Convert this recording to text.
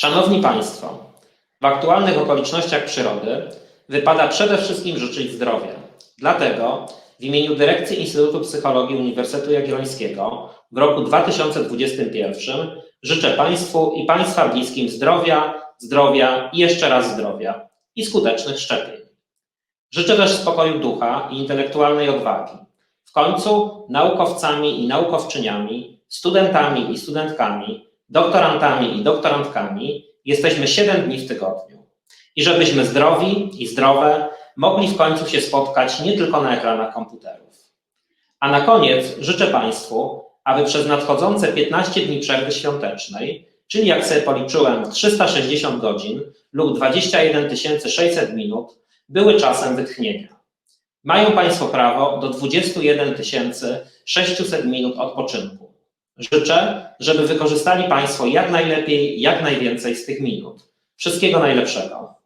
Szanowni Państwo, w aktualnych okolicznościach przyrody wypada przede wszystkim życzyć zdrowia. Dlatego w imieniu Dyrekcji Instytutu Psychologii Uniwersytetu Jagiellońskiego w roku 2021 życzę Państwu i Państwa bliskim zdrowia, zdrowia i jeszcze raz zdrowia i skutecznych szczepień. Życzę też spokoju ducha i intelektualnej odwagi. W końcu naukowcami i naukowczyniami, studentami i studentkami, doktorantami i doktorantkami jesteśmy 7 dni w tygodniu. I żebyśmy zdrowi i zdrowe mogli w końcu się spotkać nie tylko na ekranach komputerów. A na koniec życzę Państwu, aby przez nadchodzące 15 dni przerwy świątecznej, czyli jak sobie policzyłem 360 godzin lub 21 600 minut, były czasem wytchnienia. Mają Państwo prawo do 21 600 minut odpoczynku. Życzę, żeby wykorzystali Państwo jak najlepiej, jak najwięcej z tych minut. Wszystkiego najlepszego.